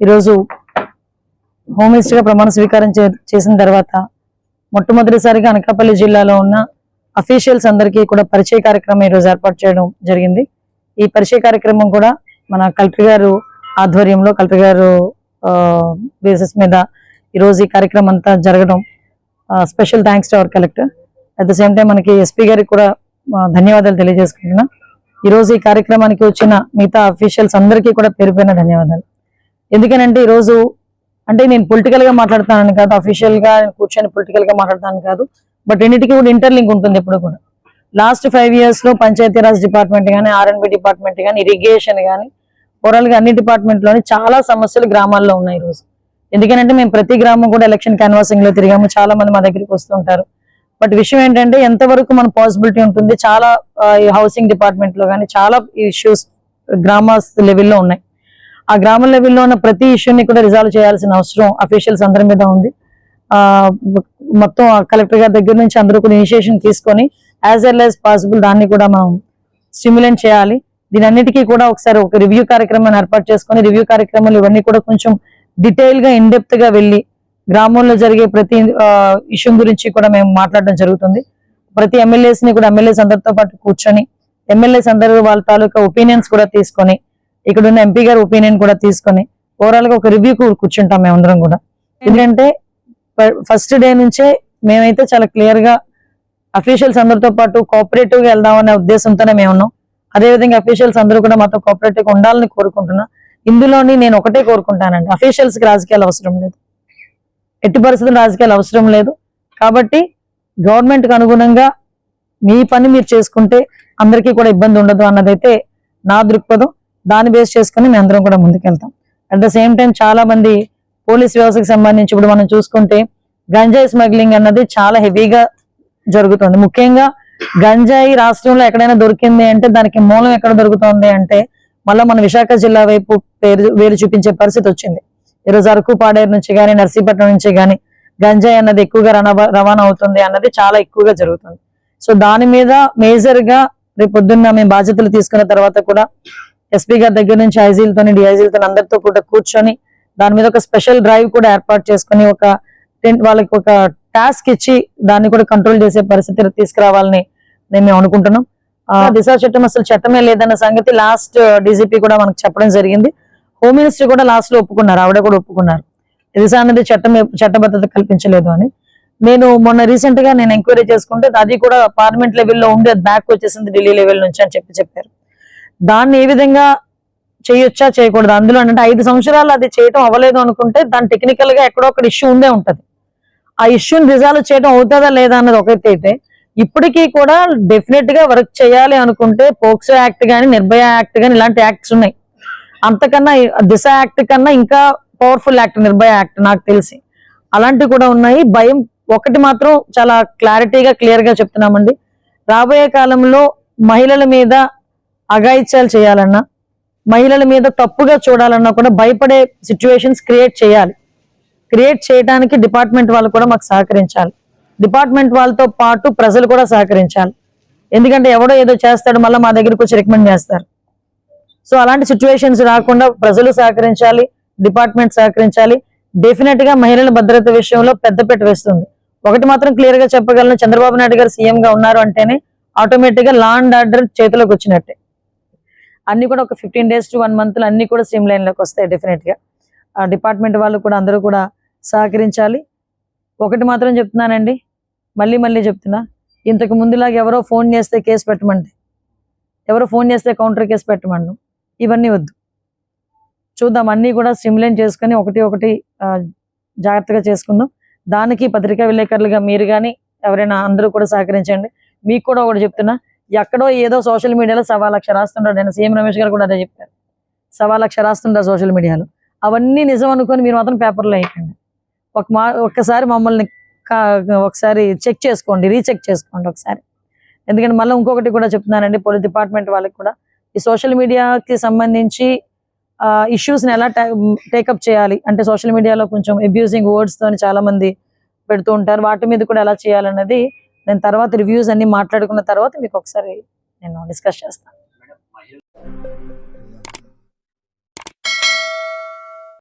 ఈరోజు హోమ్ మినిస్టర్గా ప్రమాణ స్వీకారం చేసిన తర్వాత మొట్టమొదటిసారిగా అనకాపల్లి జిల్లాలో ఉన్న అఫీషియల్స్ అందరికీ కూడా పరిచయ కార్యక్రమం ఈరోజు ఏర్పాటు చేయడం జరిగింది. ఈ పరిచయ కార్యక్రమం కూడా మన కలెక్టర్ గారు ఆధ్వర్యంలో కలెక్టర్ గారు బేసిస్ మీద ఈరోజు ఈ కార్యక్రమం అంతా జరగడం special thanks to our collector at the same time మనకి ఎస్పీ గారికి కూడా ధన్యవాదాలు తెలియజేసుకుంటున్నా. ఈరోజు ఈ కార్యక్రమానికి వచ్చిన మిగతా అఫీషియల్స్ అందరికీ కూడా పేరుపైన ధన్యవాదాలు. ఎందుకనంటే ఈరోజు అంటే నేను పొలిటికల్గా మాట్లాడతానని కాదు అఫీషియల్గా కూర్చొని పొలిటికల్గా మాట్లాడతాను కాదు బట్ రెండింటికి కూడా ఇంటర్లింక్ ఉంటుంది ఎప్పుడు కూడా. లాస్ట్ ఫైవ్ ఇయర్స్లో పంచాయతీరాజ్ డిపార్ట్మెంట్ కానీ ఆర్ఎన్బి డిపార్ట్మెంట్ కానీ ఇరిగేషన్ కానీ ఓవరాల్గా అన్ని డిపార్ట్మెంట్లోని చాలా సమస్యలు గ్రామాల్లో ఉన్నాయి ఈరోజు. రోజు ఎందుకంటే మేము ప్రతి గ్రామం కూడా ఎలక్షన్ క్యాన్వాసింగ్లో తిరిగాము చాలా మంది మా దగ్గరికి వస్తుంటారు. బట్ విషయం ఏంటంటే ఎంతవరకు మన పాసిబిలిటీ ఉంటుంది చాలా హౌసింగ్ డిపార్ట్మెంట్లో కానీ చాలా ఇష్యూస్ గ్రామ లెవెల్లో ఉన్నాయి. ఆ గ్రామ లెవెల్లో ఉన్న ప్రతి ఇష్యూని కూడా రిజాల్వ్ చేయాల్సిన అవసరం అఫీషియల్స్ అందరి మీద ఉంది. ఆ మొత్తం కలెక్టర్ గారి దగ్గర నుంచి అందరూ కూడా ఇనిషియేషన్ తీసుకొని యాజ్ వెల్ యాజ్ పాసిబుల్ దాన్ని కూడా మనం స్టిమ్యులేట్ చేయాలి. దీని అన్నిటికీ కూడా ఒకసారి ఒక రివ్యూ కార్యక్రమాన్ని ఏర్పాటు చేసుకొని రివ్యూ కార్యక్రమాలు ఇవన్నీ కూడా కొంచెం డీటెయిల్గా ఇన్డెప్త్గా వెళ్ళి గ్రామంలో జరిగే ప్రతి ఇష్యూ గురించి కూడా మేము మాట్లాడడం జరుగుతుంది. ప్రతి ఎమ్మెల్యేస్ని కూడా ఎమ్మెల్యేస్ అందరితో పాటు కూర్చొని ఎమ్మెల్యేస్ అందరూ వాళ్ళ తాలూకా ఒపీనియన్స్ కూడా తీసుకొని ఇక్కడ ఉన్న ఎంపీ గారి ఒపీనియన్ కూడా తీసుకొని ఓవరాల్గా ఒక రివ్యూ కూర్చుంటాం మేమందరం కూడా. ఎందుకంటే ఫస్ట్ డే నుంచే మేమైతే చాలా క్లియర్గా అఫీషియల్స్ అందరితో పాటు కోఆపరేటివ్గా వెళ్దామనే ఉద్దేశంతోనే మేము ఉన్నాం అదేవిధంగా అఫీషియల్స్ అందరూ కూడా మాతో కోఆపరేటివ్గా ఉండాలని కోరుకుంటున్నా. ఇందులోని నేను ఒకటే కోరుకుంటానండి అఫీషియల్స్కి రాజకీయాలు అవసరం లేదు. ఎట్టి పరిస్థితులు రాజకీయాలు అవసరం లేదు. కాబట్టి గవర్నమెంట్కి అనుగుణంగా మీ పని మీరు చేసుకుంటే అందరికీ కూడా ఇబ్బంది ఉండదు అన్నదైతే నా దృక్పథం. దాన్ని బేస్ చేసుకుని మేము అందరం కూడా ముందుకెళ్తాం. అట్ ద సేమ్ టైం చాలా మంది పోలీస్ వ్యవస్థకు సంబంధించి ఇప్పుడు మనం చూసుకుంటే గంజాయి స్మగ్లింగ్ అన్నది చాలా హెవీగా జరుగుతుంది. ముఖ్యంగా గంజాయి రాష్ట్రంలో ఎక్కడైనా దొరికింది అంటే దానికి మూలం ఎక్కడ దొరుకుతుంది అంటే మళ్ళీ మన విశాఖ జిల్లా వైపు పేరు వేరు చూపించే పరిస్థితి వచ్చింది. ఈరోజు అరకు పాడేరు నుంచి కానీ నర్సీపట్నం నుంచి కానీ గంజాయి అన్నది ఎక్కువగా రవాణా- రవాణా అవుతుంది అన్నది చాలా ఎక్కువగా జరుగుతుంది. సో దాని మీద మేజర్గా రేపు పొద్దున్న మేము బాధ్యతలు తీసుకున్న తర్వాత కూడా ఎస్పీ గారి దగ్గర నుంచి ఐజీలతో డిఐజీలతో అందరితో కూడా కూర్చొని దాని మీద ఒక స్పెషల్ డ్రైవ్ కూడా ఏర్పాటు చేసుకొని ఒక టెన్- వాళ్ళకి ఒక టాస్క్ ఇచ్చి దాన్ని కూడా కంట్రోల్ చేసే పరిస్థితి తీసుకురావాలని నేను మేము అనుకుంటున్నాం. ఆ, దిశ చట్టం అసలు చట్టమే లేదన్న సంగతి లాస్ట్ డీజీపీ కూడా మనకు చెప్పడం జరిగింది. హోమ్ మినిస్టర్ కూడా లాస్ట్లో ఒప్పుకున్నారు ఆవిడ కూడా ఒప్పుకున్నారు. దిశ అనేది చట్టం చట్టబద్ధత కల్పించలేదు అని. నేను మొన్న రీసెంట్గా నేను ఎంక్వైరీ చేసుకుంటే అది కూడా పార్లమెంట్ లెవెల్లో ఉండి బ్యాక్ వచ్చేసింది ఢిల్లీ లెవెల్ నుంచి అని చెప్పి చెప్పారు. దాన్ని ఏ విధంగా చేయొచ్చా చేయకూడదు? అందులో అంటే ఐదు సంవత్సరాలు అది చేయటం అవ్వలేదు అనుకుంటే దాని టెక్నికల్గా ఎక్కడో ఒక ఇష్యూ ఉండే ఉంటది. ఆ ఇష్యూని రిజాల్వ్ చేయడం అవుతుందా లేదా అన్నది ఒకటి అయితే ఇప్పటికీ కూడా డెఫినెట్గా వర్క్ చేయాలి అనుకుంటే పోక్సో యాక్ట్ గాని నిర్భయ యాక్ట్ గాని ఇలాంటి యాక్ట్స్ ఉన్నాయి. అంతకన్నా దిశ యాక్ట్ కన్నా ఇంకా పవర్ఫుల్ యాక్ట్ నిర్భయ యాక్ట్ నాకు తెలిసి. అలాంటివి కూడా ఉన్నాయి. భయం ఒకటి మాత్రం చాలా క్లారిటీగా క్లియర్గా చెప్తున్నామండి. రాబోయే కాలంలో మహిళల మీద అఘాయిత్యాలు చేయాలన్నా మహిళల మీద తప్పుగా చూడాలన్నా కూడా భయపడే సిచ్యువేషన్స్ క్రియేట్ చేయాలి. క్రియేట్ చేయడానికి డిపార్ట్మెంట్ వాళ్ళు కూడా మాకు సహకరించాలి. డిపార్ట్మెంట్ వాళ్ళతో పాటు ప్రజలు కూడా సహకరించాలి. ఎందుకంటే ఎవడో ఏదో చేస్తాడు మళ్ళీ మా దగ్గరికి వచ్చి రికమెండ్ చేస్తారు. సో అలాంటి సిచ్యువేషన్స్ రాకుండా ప్రజలు సహకరించాలి డిపార్ట్మెంట్ సహకరించాలి. డెఫినెట్గా మహిళల భద్రత విషయంలో పెద్దపీట వేస్తుంది. ఒకటి మాత్రం క్లియర్గా చెప్పగలను చంద్రబాబు నాయుడు గారు సీఎం గా ఉన్నారు అంటేనే ఆటోమేటిక్గా లా అండ్ ఆర్డర్ చేతిలోకి వచ్చినట్టే. అన్ని కూడా ఒక fifteen days to one month అన్ని కూడా స్ట్రీమ్ లైన్లోకి వస్తాయి డెఫినెట్గా. ఆ డిపార్ట్మెంట్ వాళ్ళు కూడా అందరూ కూడా సహకరించాలి. ఒకటి మాత్రం చెప్తున్నానండి మళ్ళీ మళ్ళీ చెప్తున్నా. ఇంతకు ముందులాగా ఎవరో ఫోన్ చేస్తే కేసు పెట్టమంటే ఎవరో ఫోన్ చేస్తే కౌంటర్ కేసు పెట్టమను ఇవన్నీ వద్దు. చూద్దాం అన్నీ కూడా స్టిమ్యులేట్ చేసుకొని ఒకటి ఒకటి జాగ్రత్తగా చేసుకుందాం. దానికి పత్రికా విలేకరులుగా మీరు కానీ ఎవరైనా అందరూ కూడా సహకరించండి. మీకు కూడా ఒకటి చెప్తున్నా ఎక్కడో ఏదో సోషల్ మీడియాలో సవా లక్ష రాస్తుంటాడు నేను సీఎం రమేష్ గారు కూడా అదే చెప్పారు. సవా లక్ష రాస్తుంటారు సోషల్ మీడియాలో. అవన్నీ నిజం అనుకొని మీరు మాత్రం పేపర్లో వేయకండి. ఒక మా ఒక్కసారి మమ్మల్ని ఒకసారి చెక్ చేసుకోండి రీచెక్ చేసుకోండి ఒకసారి. ఎందుకంటే మళ్ళీ ఇంకొకటి కూడా చెప్తున్నానండి పోలీస్ డిపార్ట్మెంట్ వాళ్ళకి కూడా. ఈ సోషల్ మీడియాకి సంబంధించి ఇష్యూస్ని ఎలా టేకప్ చేయాలి? అంటే సోషల్ మీడియాలో కొంచెం అబ్యూజింగ్ వర్డ్స్తో తోని చాలా మంది పెడుతూ ఉంటారు. వాటి మీద కూడా ఎలా చేయాలన్నది నేను తర్వాత రివ్యూస్ అన్ని మాట్లాడుకున్న తర్వాత మీకు ఒకసారి నేను డిస్కస్ చేస్తాను.